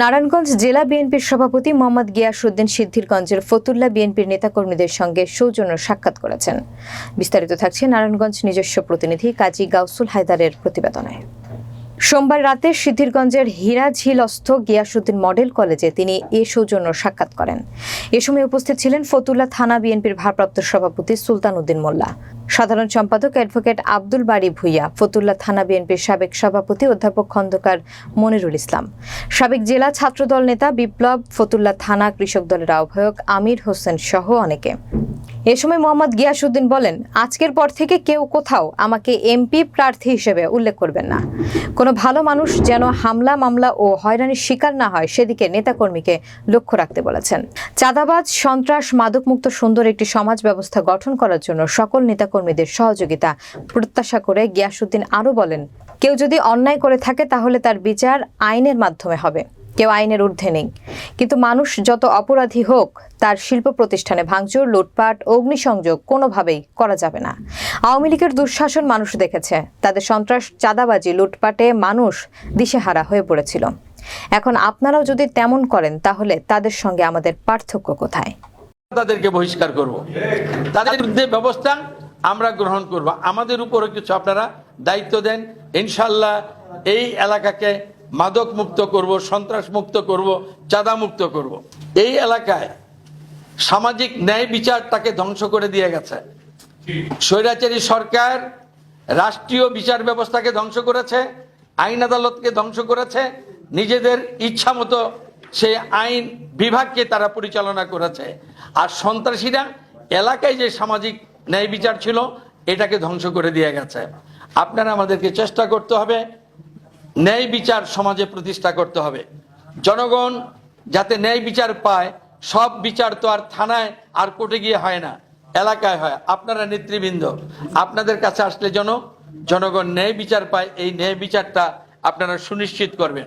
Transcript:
নারায়ণগঞ্জ জেলা বিএনপির সভাপতি মোহাম্মদ গিয়াসউদ্দিন সিদ্ধিরগঞ্জের ফতুল্লা বিএনপির নেতাকর্মীদের সঙ্গে সৌজন্য সাক্ষাৎ করেছেন। বিস্তারিত থাকছে নারায়ণগঞ্জ নিজস্ব প্রতিনিধি কাজী গাউসুল হায়দারের প্রতিবেদনে। সোমবার রাতে সিদ্ধিরগঞ্জের হীরাঝিলস্থ গিয়াসউদ্দিন মডেল কলেজে তিনি এ সৌজন্য সাক্ষাৎ করেন। এ সময় উপস্থিত ছিলেন ফতুল্লা থানা বিএনপির ভারপ্রাপ্ত সভাপতি সুলতান উদ্দিন মোল্লা। সাধারণ সম্পাদক অ্যাডভোকেট আব্দুল বাড়ি ভুইয়া, ফতুল্লা থানা বিএনপির সাবেক সভাপতি অধ্যাপক খন্দকার মনিরুল ইসলাম। সাবেক জেলা ছাত্রদল নেতা বিপ্লব, ফতুল্লা থানা কৃষক দলের আহ্বায়ক আমির হোসেন সহ অনেকে। এ সময় মোহাম্মদ গিয়াসউদ্দিন বলেন, আজকের পর থেকে কেউ কোথাও আমাকে এমপি প্রার্থী হিসেবে উল্লেখ করবেন না। কোনো ভালো মানুষ যেন হামলা, মামলা ও হয়রানির শিকার না হয়, সেদিকে নেতাকর্মীকে লক্ষ্য রাখতে বলেছেন। চাঁদাবাজ, সন্ত্রাস, মাদকমুক্ত সুন্দর একটি সমাজ ব্যবস্থা গঠন করার জন্য সকল নেতাকর্মীদের সহযোগিতা। প্রত্যাশা করে গিয়াসউদ্দিন আরও বলেন, কেউ যদি অন্যায় করে থাকে তাহলে তার বিচার আইনের মাধ্যমে হবে। কেউ আইনের ঊর্ধ্বে নেই। কিন্তু মানুষ যত অপরাধী হোক, তার শিল্প প্রতিষ্ঠানে ভাঙচুর, লুটপাট, অগ্নিসংযোগ কোনোভাবেই করা যাবে না। আওয়ামী লীগের দুঃশাসন মানুষ দেখেছে। তাদের সন্ত্রাস, চাঁদাবাজি, লুটপাটে মানুষ দিশেহারা হয়ে পড়েছিল। এখন আপনারাও যদি তেমন করেন, তাহলে তাদের সঙ্গে আমাদের পার্থক্য কোথায়? তাদেরকে বহিষ্কার করব। তাদের বিরুদ্ধে ব্যবস্থা আমরা গ্রহণ করব। আমাদের উপরে কিছু আপনারা দায়িত্ব দেন। ইনশাল্লাহ এই এলাকাকে মাদক মুক্ত করব সন্ত্রাস মুক্ত করব চাঁদা মুক্ত করব। এই এলাকায় সামাজিক ন্যায় বিচারটাকে ধ্বংস করে দিয়ে গেছে। স্বৈরাচারী সরকার রাষ্ট্রীয় বিচার ব্যবস্থাকে ধ্বংস করেছে, আইন আদালতকে ধ্বংস করেছে, নিজেদের ইচ্ছা মতো সেই আইন বিভাগকে তারা পরিচালনা করেছে। আর সন্ত্রাসীরা এলাকায় যে সামাজিক ন্যায় বিচার ছিল, এটাকে ধ্বংস করে দিয়ে গেছে। আপনারা আমাদেরকে চেষ্টা করতে হবে, ন্যায় বিচার সমাজে প্রতিষ্ঠা করতে হবে। জনগণ যাতে ন্যায় বিচার পায়, সব বিচার তো আর থানায় আর কোর্টে গিয়ে হয় না, এলাকায় হয়। আপনারা নেতৃবৃন্দ, আপনাদের কাছে আসলে যেন জনগণ ন্যায় বিচার পায়, এই ন্যায় বিচারটা আপনারা সুনিশ্চিত করবেন।